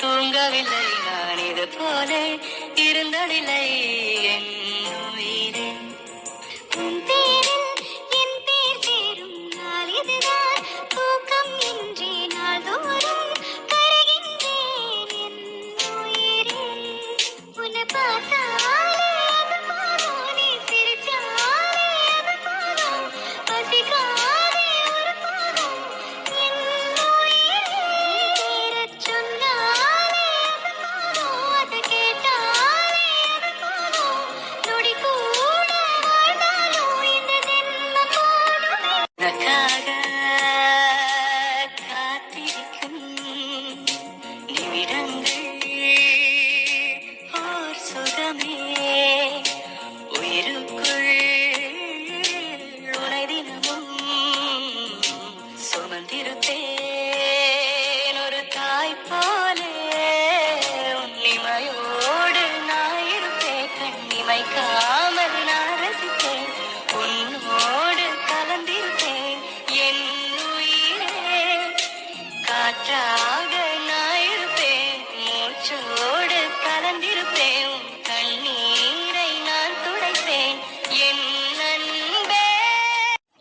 தூங்கவில்லை நான் இது போல இருந்ததில்லை. என் me.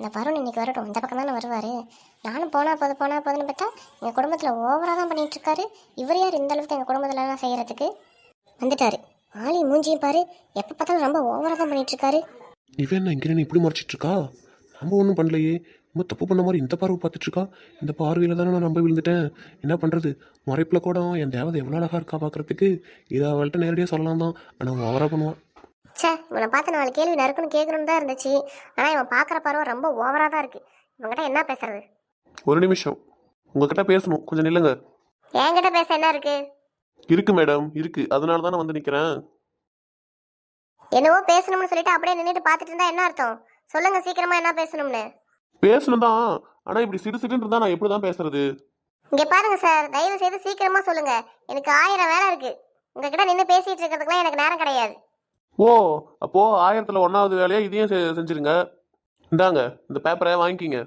இந்த வருண் இன்னைக்கு வரட்டும் இந்த பக்கம் தானே வருவார். நானும் போனால் போது போனால் போதுன்னு பார்த்தா எங்கள் குடும்பத்தில் ஓவராக தான் பண்ணிகிட்ருக்காரு இவர் யார் இந்த அளவுக்கு எங்கள் குடும்பத்துலலாம் செய்கிறதுக்கு வந்துட்டார். ஆளி மூஞ்சியும் பாரு எப்போ பார்த்தாலும் ரொம்ப ஓவராக தான் பண்ணிகிட்ருக்காரு இவன் என்ன இங்கே இப்படி முறைச்சிட்டு இருக்கா நம்ம ஒன்றும் பண்ணலையே. நம்ம தப்பு பண்ண மாதிரி இந்த பார்வை பார்த்துட்ருக்கா? இந்த பார்வையில் தானே நான் நம்ப விழுந்துட்டேன். என்ன பண்ணுறது மறைப்பில் கூட என் தேவதை எவ்வளோ அழகாக இருக்கா பார்க்குறதுக்கு? இதை அவள்கிட்ட நேரடியாக சொல்லலாம் தான் ஆனால் ஓவராக பண்ணுவான் ச்சே இவனை பார்த்து நாலு கேள்வி நறுக்குன்னு கேட்கணும்னு தான் இருந்துச்சு. ஆனால் இவன் பார்க்குற பருவ ரொம்ப ஓவராக தான் இருக்குது இவங்ககிட்ட என்ன பேசுறது? ஒரு நிமிஷம். உங்ககிட்ட பேசணும். கொஞ்சம் நில்லுங்க. என்கிட்ட பேச என்ன இருக்கு? இருக்கு மேடம் இருக்கு. அதனால தான் நான் வந்து நிற்கிறேன் என்னவோ பேசணும்னு சொல்லிட்டு அப்படியே நின்றுட்டு பார்த்துட்டு இருந்தா என்ன அர்த்தம்? சொல்லுங்க சீக்கிரமா என்ன பேசணும்னு. பேசணும் தான். ஆனால் இப்படி சிடு சிடுன்னு இருந்தால் நான் எப்படி தான் பேசுறது? இங்க பாருங்க சார் தயவு செய்து சீக்கிரமா சொல்லுங்க. எனக்கு ஆயிரம் வேலை இருக்கு. உங்ககிட்ட நின்று பேசிட்டு இருக்கிறதுக்குலாம் எனக்கு நேரம் கிடையாது. ஓ அப்போ ஆயிரத்தில் ஒன்றாவது வேலையை இதையும் செ- செஞ்சிருங்க. இந்தாங்க இந்த பேப்பரை வாங்கிக்கிங்க.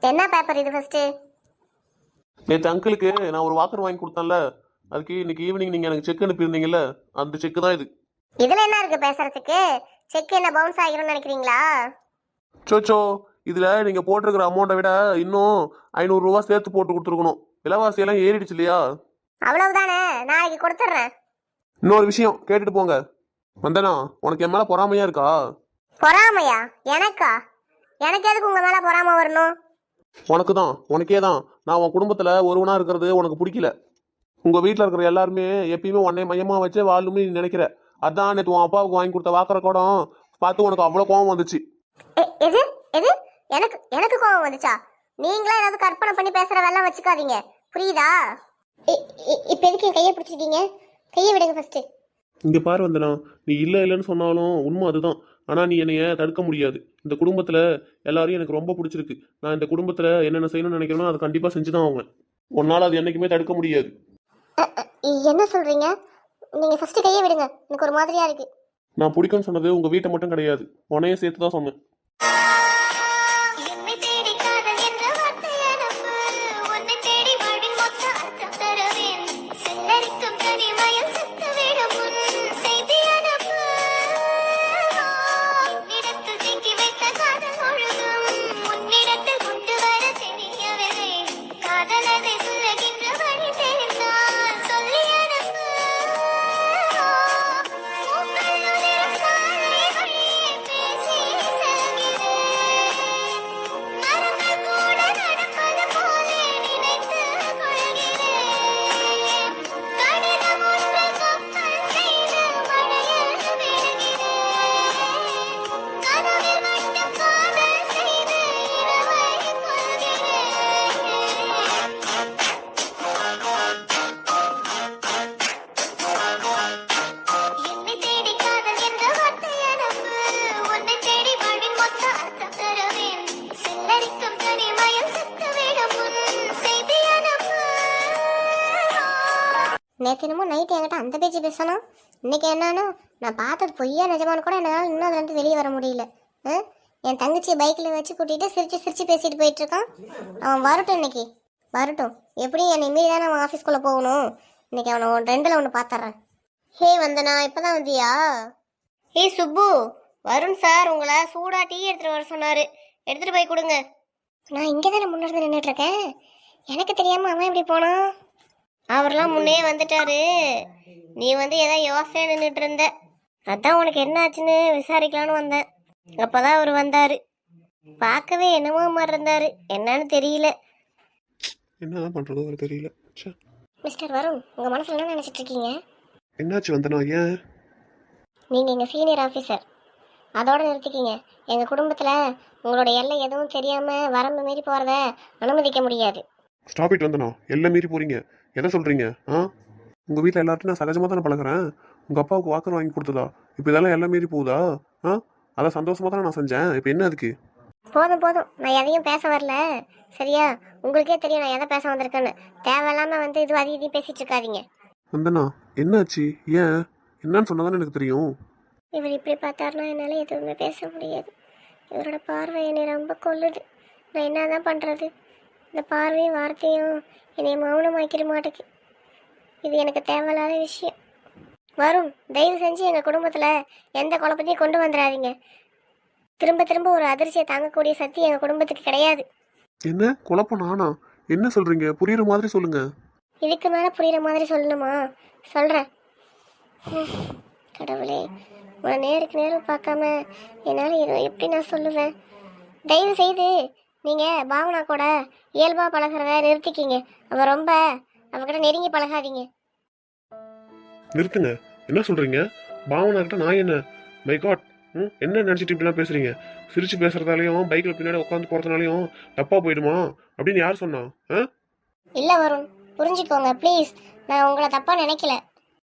என்ன பேப்பர் இது ஃபர்ஸ்ட் நேற்று அங்கிளுக்கு நான் ஒரு வாக்கர் வாங்கி கொடுத்தேன்ல. அதுக்கு இன்னைக்கு ஈவினிங் நீங்கள் எனக்கு செக் அனுப்பியிருந்தீங்கல்ல அந்த செக்கு தான் இது. இதுல என்ன இருக்கு பேசுறதுக்கு? செக் என்ன பவுன்ஸ் ஆகிரும்னு நினைக்கிறீங்களா? சோச்சோ இதில் நீங்கள் போட்டிருக்கிற அமௌண்ட்டை விட இன்னும் ஐநூறுரூவா சேர்த்து போட்டு கொடுத்துருக்கணும். விலைவாசி எல்லாம் ஏறிடுச்சு இல்லையா? அவ்வளவுதானே? நாளைக்கு கொடுத்துட்றேன். இன்னொரு விஷயம் கேட்டுட்டு போங்க. வந்தனா உனக்கு என் மேலே பொறாமையா இருக்கா? பொறாமையா? எனக்கா? எனக்கு எதுக்கு உங்க மேல பொறாம வரணும்? உனக்கு தான் உனக்கே தான் நான் உன் குடும்பத்தில் ஒருவனாக இருக்கிறது உனக்கு பிடிக்கல. உங்கள் வீட்டில் இருக்கிற எல்லாருமே எப்பயுமே உன்னை மையமாக வச்சே வாழணும்னு நீ நினைக்கிற. அதான் நேற்று உன் அப்பாவுக்கு வாங்கி கொடுத்த வாக்கற கூடம். பார்த்து உனக்கு அவ்வளோ கோவம் வந்துச்சு. எது? எது? எனக்கு எனக்கு கோவம் வந்துச்சா? நீங்களா ஏதாவது கற்பனை பண்ணி பேசுற வெள்ளம் வச்சுக்காதீங்க. புரியுதா? இப்ப எதுக்கு என் கையை பிடிச்சிருக்கீங்க? கையை விடுங்க ஃபர்ஸ்ட் இங்கே பாரு வந்தனா நீ இல்லை இல்லைன்னு சொன்னாலும் உண்மை அதுதான். ஆனால் நீ என்னைய தடுக்க முடியாது. இந்த குடும்பத்தில் எல்லாரையும் எனக்கு ரொம்ப பிடிச்சிருக்கு. நான் இந்த குடும்பத்தில் என்னென்ன செய்யணும்னு நினைக்கிறேனோ அதை கண்டிப்பாக செஞ்சு தான் ஆவேன். உன்னால் அது என்றைக்குமே தடுக்க முடியாது. என்ன சொல்றீங்க? நீங்க ஃபர்ஸ்ட் கையை விடுங்க. எனக்கு ஒரு மாதிரியா இருக்கு. நான் பிடிக்கும்னு சொன்னது உங்கள் வீட்டை மட்டும் கிடையாது. உன்னையும் சேர்த்து தான் சொன்னேன். அந்த பேச்சு பேசணும் இன்னைக்கு என்னன்னா நான் பார்த்தது பொய்யா நிஜமானு கூட என்னால் இன்னும் அதுலேருந்து வெளியே வர முடியல. ஆ? என் தங்கச்சியை பைக்கில் வச்சு கூட்டிகிட்டு சிரித்து சிரித்து பேசிட்டு போயிட்டுருக்கான். அவன் வரட்டும் இன்னைக்கு. வரட்டும். எப்படியும் என்னை மீறி தானே அவன் ஆஃபீஸ்க்குள்ளே போகணும். இன்னைக்கு அவனை உன் ரெண்டில் ஒன்று பார்த்துட்றேன் ஹே வந்தனா இப்போ தான் வந்தியா? ஹே சுப்பு வருண் சார் உங்களை சூடாக டீ எடுத்துகிட்டு வர சொன்னார். எடுத்துகிட்டு போய் கொடுங்க. நான் இங்கே தானே முன்னாடி நின்றுட்டுருக்கேன் எனக்கு தெரியாமல் அவன் எப்படி போனான். அவர்லாம் முன்னே வந்துட்டாரு. நீ வந்து ஏதோ யோசனை நின்றுட்டு இருந்த. அதான் உனக்கு என்ன ஆச்சுன்னு விசாரிக்கலான்னு வந்தேன். அப்பதான் அவர் வந்தாரு. பார்க்கவே என்னமோ மாதிரி இருந்தாரு. என்னன்னு தெரியல. என்னதான் பண்ணுறதோ ஒரு தெரியல. ச்சே. மிஸ்டர் வருண் உங்க மனசுல என்ன நினைச்சிட்டு இருக்கீங்க? என்னாச்சு வந்தனா ஏன்? நீங்க எங்க சீனியர் ஆஃபீஸர் அதோட நிறுத்திக்கிங்க. எங்க குடும்பத்துல உங்களோட எல்லை எதுவும் தெரியாம வரம்பு மீறி போறத அனுமதிக்க முடியாது. Stop it Vandana. எல்லாம் மீறி போறீங்க. எதை சொல்றீங்க? ஆ? உங்க வீட்டில் எல்லார்ட்டும் நான் சகஜமாக தானே பழகுறேன்? உங்க அப்பாவுக்கு வாக்கர் வாங்கி கொடுத்ததா? இப்போ இதெல்லாம் எல்லாம் மீறி போகுதா? ஆ? அதை சந்தோஷமா தானே நான் செஞ்சேன். இப்போ என்ன அதுக்கு? போதும் போதும். நான் எதையும் பேச வரல. சரியா? உங்களுக்கே தெரியும் நான் எதை பேச வந்திருக்கேன்னு. தேவையில்லாம வந்து இது அது இதையும் பேசிட்டு இருக்காதீங்க. வந்தனா என்னாச்சு? ஏன்? என்னன்னு சொன்னா எனக்கு தெரியும். இவர் இப்படி பார்த்தாருன்னா என்னால் எதுவுமே பேச முடியாது. இவரோட பார்வை என்னை ரொம்ப கொல்லுது. நான் என்ன தான் பண்ணுறது இந்த பார்வையும் வார்த்தையும் என்னை மௌனமாக்கிட மாட்டேக்கு இது எனக்கு தேவையில்லாத விஷயம். வரும் தயவு செஞ்சு எங்கள் குடும்பத்தில் எந்த குழப்பத்தையும் கொண்டு வந்துடாதீங்க. திரும்ப திரும்ப ஒரு அதிர்ச்சியை தாங்கக்கூடிய சக்தி எங்கள் குடும்பத்துக்கு கிடையாது. என்ன? குழப்பம் நானா? என்ன சொல்றீங்க? புரியுற மாதிரி சொல்லுங்க. இதுக்கு மேலே புரியுற மாதிரி சொல்லணுமா? சொல்கிறேன் கடவுளே உன்னை நேருக்கு நேரம் பார்க்காம என்னால் இதை எப்படி நான் சொல்லுவேன்? தயவு செய்து நீங்கள் பாவனா கூட இயல்பாக பழகிறத நிறுத்திக்கிங்க. அவ ரொம்ப அவகிட்ட நெருங்கி பழகாதீங்க. நிறுத்துங்க. என்ன சொல்றீங்க? பாவனா கிட்ட நான் என்ன? மை காட் ம் என்ன நினைச்சிட்டு இப்படிலாம் பேசுறீங்க? சிரிச்சு பேசுறதாலையும் பைக்ல பின்னாடி உட்காந்து போறதுனாலையும் தப்பா போயிடுமா? அப்படின்னு யார் சொன்னா? ஆ? இல்லை வருண் புரிஞ்சுக்கோங்க ப்ளீஸ் நான் உங்களை தப்பாக நினைக்கல.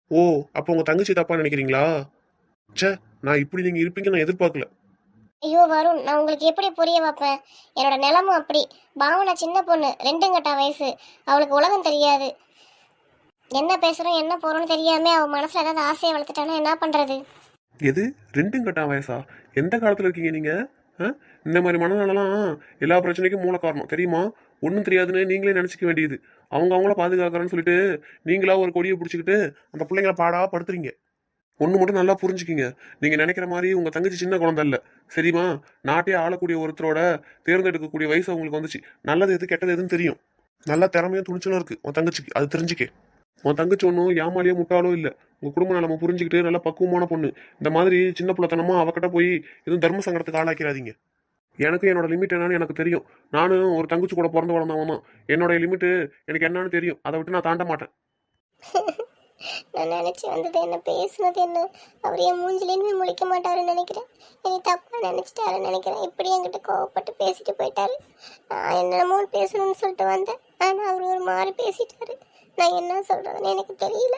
ஓ அப்போ உங்க தங்கச்சி தப்பா நினைக்கிறீங்களா? ச்சே நான் இப்படி நீங்க இருப்பீங்கன்னு நான் எதிர்பார்க்கல. ஐயோ வருண் நான் உங்களுக்கு எப்படி புரிய வைப்பேன்? என்னோட நிலமும் அப்படி. பாவனா சின்ன பொண்ணு ரெண்டும் கட்டா வயசு. அவளுக்கு உலகம் தெரியாது. என்ன பேசுறோம் என்ன போறோம்னு தெரியாம அவ மனசுல ஏதாவது ஆசையை வளர்த்துட்டானா என்ன பண்றது? எது? ரெண்டும் கட்டா வயசா? எந்த காலத்துல இருக்கீங்க நீங்க? ஆ? இந்த மாதிரி மனநலம் எல்லா பிரச்சனைக்கும் மூல காரணம். தெரியுமா? ஒன்றும் தெரியாதுன்னு நீங்களே நினச்சிக்க வேண்டியது. அவங்க அவங்கள பாதுகாக்கிறேன்னு சொல்லிட்டு நீங்களா ஒரு கொடியை பிடிச்சிக்கிட்டு அந்த பிள்ளைங்கள பாடா படுத்துறீங்க. ஒன்று மட்டும் நல்லா புரிஞ்சுக்கிங்க. நீங்கள் நினைக்கிற மாதிரி உங்கள் தங்கச்சி சின்ன குழந்தை இல்லை. சரிம்மா? நாட்டையே ஆளக்கூடிய ஒருத்தரோட தேர்ந்தெடுக்கக்கூடிய வயசு அவங்களுக்கு வந்துச்சு. நல்லது எது கெட்டது எதுன்னு தெரியும். நல்லா திறமையும் துணிச்சலும் இருக்குது உன் தங்கச்சிக்கு. அது தெரிஞ்சுக்கே. உன் தங்கச்சி ஒன்றும் ஏமாலியோ முட்டாளோ இல்லை. உங்கள் குடும்ப நம்ம புரிஞ்சுக்கிட்டு நல்ல பக்குவமான பொண்ணு. இந்த மாதிரி சின்ன பிள்ளைத்தனமா அவகிட்ட போய் எதுவும் தர்ம சங்கடத்துக்கு ஆளாக்கிறாதீங்க எனக்கு என்னோட லிமிட் என்னன்னு எனக்கு தெரியும். நானும் ஒரு தங்கச்சி கூட பிறந்து வளர்ந்தவன் தான் என்னோட லிமிட்டு எனக்கு என்னன்னு தெரியும். அதை விட்டு நான் தாண்ட மாட்டேன். நான் நினச்சி வந்தது என்ன பேசுனது என்ன? அவர் என் மூஞ்சிலேன்னு முழிக்க மாட்டாருன்னு நினைக்கிறேன். என்னை தப்பாக நினச்சிட்டாருன்னு நினைக்கிறேன். இப்படி என்கிட்ட கோவப்பட்டு பேசிட்டு போயிட்டாரு. நான் என்னென்னமோ பேசணும்னு சொல்லிட்டு வந்தேன். ஆனால் அவர் ஒரு மாதிரி பேசிட்டாரு. நான் என்ன சொல்கிறதுன்னு எனக்கு தெரியல.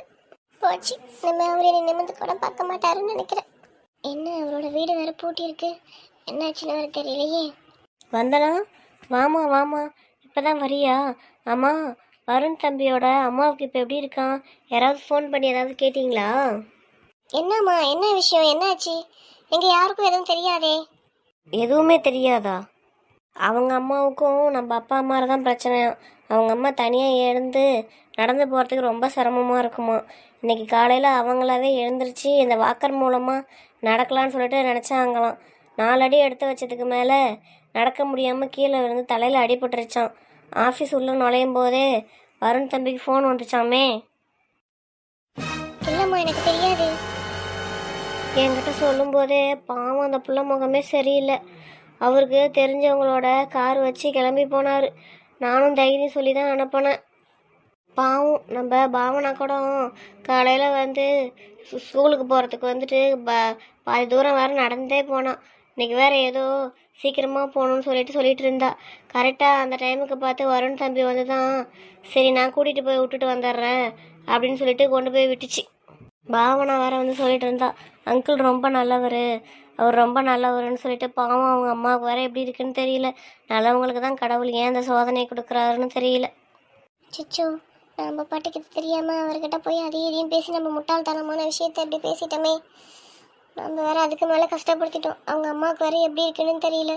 போச்சு. நம்ம அவர் என்னை நிமிந்து கூட பார்க்க மாட்டாருன்னு நினைக்கிறேன். என்ன அவரோட வீடு வேறு பூட்டியிருக்கு என்னாச்சுன்னு வேறு தெரியலையே. வந்தனா? வாமா வாமா. இப்பதான் வரியா? ஆமாம் வருண் தம்பியோட அம்மாவுக்கு இப்போ எப்படி இருக்கான்? யாராவது ஃபோன் பண்ணி ஏதாவது கேட்டிங்களா? என்னம்மா என்ன விஷயம்? என்னாச்சு? எங்க யாருக்கும் எதுவும் தெரியாதே. எதுவுமே தெரியாதா? அவங்க அம்மாவுக்கும் நம்ம அப்பா அம்மா தான் பிரச்சனை. அவங்க அம்மா தனியாக எழுந்து நடந்து போகிறதுக்கு ரொம்ப சிரமமாக இருக்குமா? இன்னைக்கு காலையில் அவங்களாவே எழுந்திருச்சு இந்த வாக்கர் மூலமாக நடக்கலான்னு சொல்லிட்டு நினச்சாங்களாம். நாலு அடி எடுத்து வச்சதுக்கு மேலே நடக்க முடியாமல் கீழே விழுந்து தலையில் அடிபட்டுருச்சான் ஆஃபீஸ் உள்ள நுழையும் போதே வருண் தம்பிக்கு ஃபோன் வந்துச்சாமே இல்லைம்மா எனக்கு தெரியாது. என்கிட்ட சொல்லும்போதே பாவம் அந்த புள்ள முகமே சரியில்லை. அவருக்கு தெரிஞ்சவங்களோட கார் வச்சு கிளம்பி போனார். நானும் தைரியம் சொல்லி தான் அனுப்பினேன். பாவம் நம்ம பாவனா கூட காலையில் வந்து ஸ்கூ- ஸ்கூலுக்கு போகிறதுக்கு வந்துட்டு ப பாதி தூரம் வேறு நடந்தே போனான். இன்னைக்கு வேற ஏதோ சீக்கிரமாக போகணும்னு சொல்லிட்டு சொல்லிட்டு இருந்தா கரெக்டாக அந்த டைமுக்கு பார்த்து வருண் தம்பி வந்து தான் சரி நான் கூட்டிகிட்டு போய் விட்டுட்டு வந்துடுறேன் அப்படின்னு சொல்லிட்டு கொண்டு போய் விட்டுச்சு. பாவனா வேற வந்து சொல்லிட்டு இருந்தா அங்கிள் ரொம்ப நல்லவர் அவர் ரொம்ப நல்லவர்னு சொல்லிட்டு பாவம் அவங்க அம்மாவுக்கு வேற எப்படி இருக்குன்னு தெரியல. நல்லவங்களுக்கு தான் கடவுள் ஏன் அந்த சோதனை கொடுக்குறாருன்னு தெரியல. சிச்சோ நம்ம பாட்டுக்கு தெரியாமல் அவர்கிட்ட போய் அதையும் இதையும் பேசி நம்ம முட்டாள்தனமான விஷயத்தை எப்படி பேசிட்டோமே. நம்ம வேற அதுக்கு மேலே கஷ்டப்படுத்திட்டோம். அவங்க அம்மாவுக்கு வேற எப்படி இருக்குன்னு தெரியல.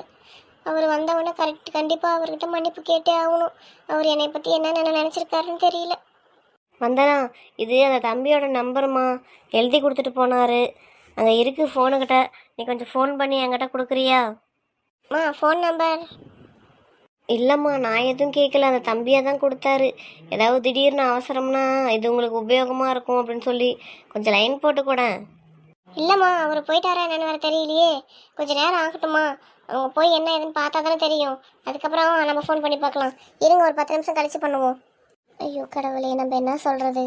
அவர் வந்தவொடனே கரெக்ட் கண்டிப்பாக அவர்கிட்ட மன்னிப்பு கேட்டே ஆகணும். அவர் என்னை பற்றி என்ன நினச்சிருக்காருன்னு தெரியல. வந்தனா இது அந்த தம்பியோட நம்பருமா எழுதி கொடுத்துட்டு போனாரு. அங்கே இருக்கு ஃபோனுக்கிட்ட நீ கொஞ்சம் ஃபோன் பண்ணி என்கிட்ட கொடுக்குறியா? மா ஃபோன் நம்பர் இல்லைம்மா நான் எதுவும் கேட்கல அந்த தம்பியாக தான் கொடுத்தாரு. ஏதாவது திடீர்னு அவசரம்னா இது உங்களுக்கு உபயோகமாக இருக்கும் அப்படின்னு சொல்லி கொஞ்சம் லைன் போட்டு கூட. இல்லைம்மா அவர் போயிட்டாரா என்னன்னு வேறு தெரியலையே. கொஞ்சம் நேரம் ஆகட்டுமா அவங்க போய் என்ன ஏதுன்னு பார்த்தா தானே தெரியும். அதுக்கப்புறம் நம்ம ஃபோன் பண்ணி பார்க்கலாம். இருங்க ஒரு பத்து நிமிஷம் கழிச்சு பண்ணுவோம். ஐயோ கடவுளே நம்ம என்ன சொல்கிறது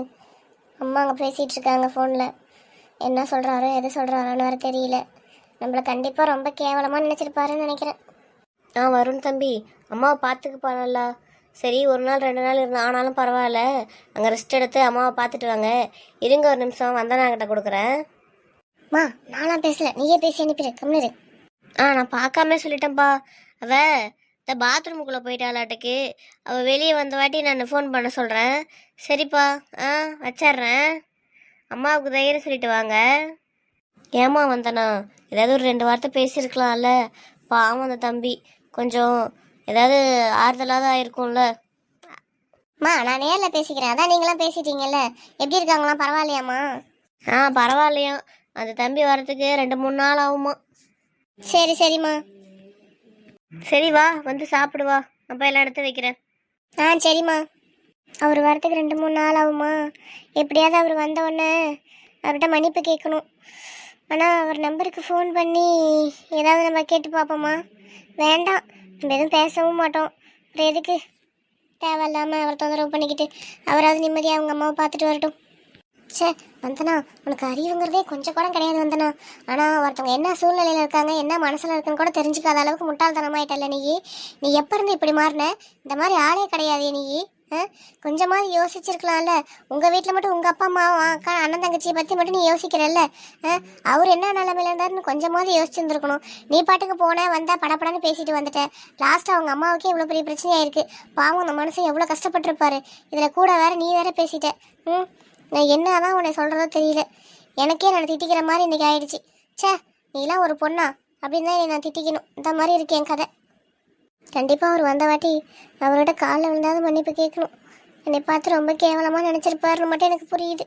அம்மா அங்கே பேசிகிட்டு இருக்காங்க ஃபோனில் என்ன சொல்கிறாரோ எது சொல்கிறாரோன்னு வேறு தெரியல. நம்மளை கண்டிப்பாக ரொம்ப கேவலமாக நினச்சிருப்பாருன்னு நினைக்கிறேன். ஆ வருண் தம்பி அம்மாவை பார்த்துக்கு போகிறல்ல சரி ஒரு நாள் ரெண்டு நாள் இருந்தால் ஆனாலும் பரவாயில்ல. அங்கே ரெஸ்ட் எடுத்து அம்மாவை பார்த்துட்டு வாங்க. இருங்க ஒரு நிமிஷம். வந்தனா கிட்ட கொடுக்குறேன். மா நான்லாம் பேசல. நீயே பேசி அனுப்பிடு. கம்மிரு ஆ நான் பார்க்காமலே சொல்லிட்டேன்ப்பா அவ இந்த பாத்ரூமுக்குள்ளே போயிட்டாளாட்டுக்கு. அவள் வெளியே வந்த வாட்டி நான் ஃபோன் பண்ண சொல்கிறேன் சரிப்பா ஆ வச்சிட்றேன். அம்மாவுக்கு தைரியம் சொல்லிட்டு வாங்க. ஏமா வந்தனா? ஏதாவது ஒரு ரெண்டு வார்த்தை பேசியிருக்கலாம்ல. பாவம் அந்த தம்பி. கொஞ்சம் ஏதாவது ஆறுதலாக தான் இருக்கும்ல மா நான் நேரில் பேசிக்கிறேன். அதான் நீங்களாம் பேசிட்டீங்கல்ல. எப்படி இருக்காங்களா பரவாயில்லையாம்மா? ஆ பரவாயில்லையா அந்த தம்பி வரத்துக்கு ரெண்டு மூணு நாள் ஆகுமா? சரி சரிம்மா. சரி வா வந்து சாப்பிடு வா. அப்போ எல்லாம் எடுத்து வைக்கிறேன். ஆ சரிம்மா. அவர் வரத்துக்கு ரெண்டு மூணு நாள் ஆகுமா? எப்படியாவது அவர் வந்த உடனே அவர்கிட்ட மன்னிப்பு கேட்கணும். ஆனால் அவர் நம்பருக்கு ஃபோன் பண்ணி ஏதாவது நம்ம கேட்டு பார்ப்போமா? வேண்டாம். நம்ம எதுவும் பேசவும் மாட்டோம். அப்புறம் எதுக்கு? தேவையில்லாமல் அவர் தொந்தரவு பண்ணிக்கிட்டு அவராவது நிம்மதியாக அவங்க அம்மாவை பார்த்துட்டு வரட்டும். சே வந்தனா உனக்கு அறிவுங்கிறதே கொஞ்சம் கூட கிடையாது வந்தனா. ஆனால் ஒருத்தவங்க என்ன சூழ்நிலையில் இருக்காங்க என்ன மனசில் இருக்குன்னு கூட தெரிஞ்சுக்காத அளவுக்கு முட்டாள்தனமாயிட்டல நீ. நீ எப்போ இருந்து இப்படி மாறின? இந்த மாதிரி ஆளே கிடையாது நீ. ஆ? கொஞ்சமாவது யோசிச்சிருக்கலாம்ல. உங்கள் வீட்டில் மட்டும் உங்கள் அப்பா அம்மா அக்கா அண்ணன் தங்கச்சியை பற்றி மட்டும் நீ யோசிக்கிறல்ல. ஆ? அவர் என்ன நிலமையில இருந்தாருன்னு கொஞ்சமாவது யோசிச்சுருந்துருக்கணும் நீ பாட்டுக்கு போன வந்தால் படபடன்னு பேசிட்டு வந்துட்ட. லாஸ்ட்டாக அவங்க அம்மாவுக்கே இவ்வளோ பெரிய பிரச்சனையாக இருக்குது பாவம் அந்த மனுஷன் எவ்வளோ கஷ்டப்பட்டிருப்பாரு. இதில் கூட வேற நீ வேற பேசிட்ட. ம்? நான் என்னதான் உன்னை சொல்கிறதோ தெரியல. எனக்கே நான் திட்டிக்கிற மாதிரி இன்றைக்கி ஆயிடுச்சு. ச்சே நீலாம் ஒரு பொண்ணா? அப்படின்னு தான் நான் திட்டிக்கணும். இந்த மாதிரி இருக்கு என் கதை. கண்டிப்பாக அவர் வந்த வாட்டி அவரோட காலில் விழுந்தாவது மன்னிப்பு கேட்கணும். என்னை பார்த்து ரொம்ப கேவலமாக நினச்சிருப்பாருன்னு மட்டும் எனக்கு புரியுது.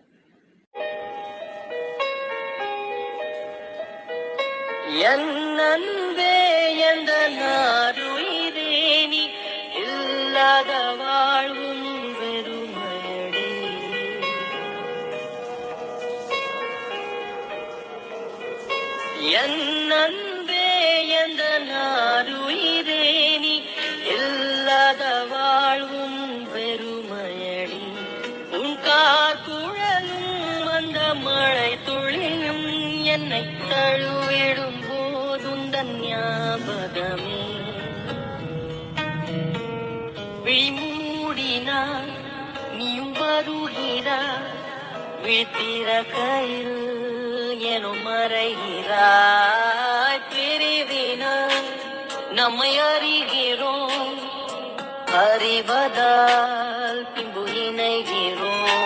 என் அன்பே எந்த நாடு இல்லாத என் அன்பே எந்த நாருயிரே நீ? இல்லாத வாழ்வும் வெறுமையடி உன் கார் குழலும் அந்த மழை துளியும் என்னை தழுவிடும் போதுந்தன் ஞாபகமே விழிமூடினார் நீயும் வருகிறார் வித்திர கையில் எனும் மறைகிறாய் பிரிவினார் நம்மை அறிகிறோம் அறிவதால் பின்பு இணைகிறோம்.